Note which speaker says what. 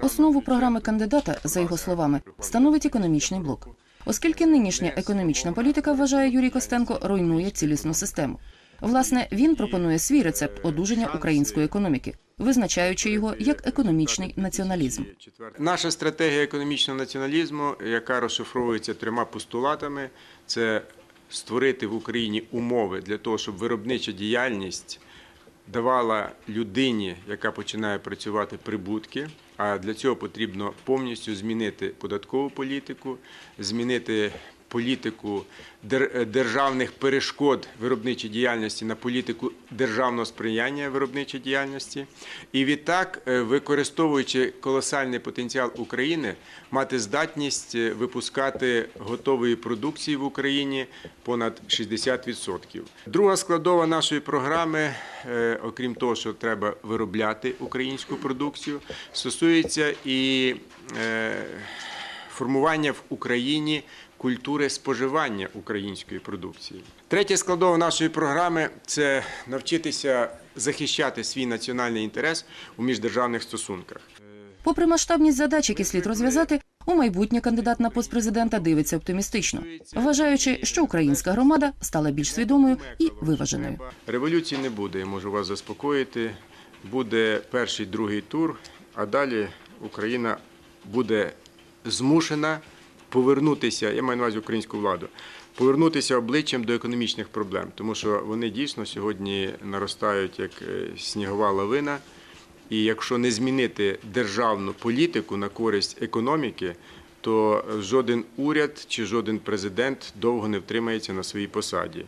Speaker 1: Основу програми кандидата, за його словами, становить економічний блок. Оскільки нинішня економічна політика, вважає Юрій Костенко, руйнує цілісну систему. Власне, він пропонує свій рецепт одужання української економіки, визначаючи його як економічний націоналізм.
Speaker 2: Наша стратегія економічного націоналізму, яка розшифровується трьома постулатами, це створити в Україні умови для того, щоб виробнича діяльність давала людині, яка починає працювати прибутки. А для цього потрібно повністю змінити податкову політику, змінити політику державних перешкод виробничій діяльності на політику державного сприяння виробничій діяльності. І відтак, е, використовуючи колосальний потенціал України, мати здатність е, випускати готової продукції в Україні понад 60%. Друга складова нашої програми, е, окрім того, що треба виробляти українську продукцію, стосується і е, формування в Україні культури споживання української продукції. Третя складова нашої програми це навчитися захищати свій національний інтерес у міждержавних стосунках.
Speaker 1: Попри масштабність задач, які слід розв'язати, у майбутнє кандидат на пост президента дивиться оптимістично, вважаючи, що українська громада стала більш свідомою і виваженою.
Speaker 2: Революції не буде, я можу вас заспокоїти. Буде перший, другий тур, а далі Україна буде змушена повернутися, я маю на увазі українську владу, повернутися обличчям до економічних проблем, тому що вони дійсно сьогодні наростають як е, снігова лавина. І якщо не змінити державну політику на користь економіки, то жоден уряд чи жоден президент довго не втримається на своїй посаді.